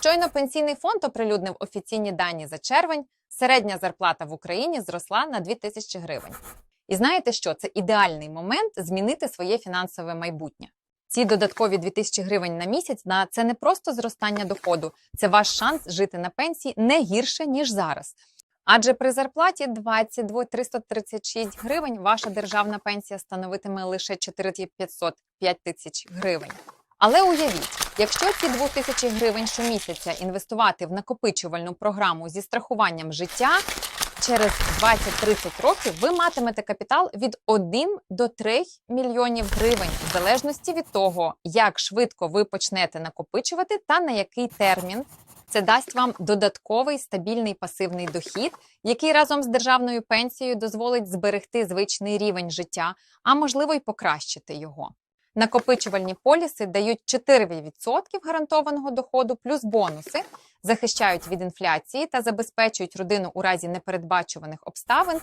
Щойно пенсійний фонд оприлюднив офіційні дані за червень. Середня зарплата в Україні зросла на 2 тисячі гривень. І знаєте що? Це ідеальний момент змінити своє фінансове майбутнє. Ці додаткові 2000 гривень на місяць на це не просто зростання доходу, це ваш шанс жити на пенсії не гірше ніж зараз. Адже при зарплаті 22 336 гривень ваша державна пенсія становитиме лише 4500 5 тисяч гривень. Але уявіть, якщо ці 2000 гривень щомісяця інвестувати в накопичувальну програму зі страхуванням життя, через 20-30 років ви матимете капітал від 1 до 3 мільйонів гривень, в залежності від того, як швидко ви почнете накопичувати та на який термін. Це дасть вам додатковий стабільний пасивний дохід, який разом з державною пенсією дозволить зберегти звичний рівень життя, а можливо й покращити його. Накопичувальні поліси дають 4% гарантованого доходу плюс бонуси, захищають від інфляції та забезпечують родину у разі непередбачуваних обставин.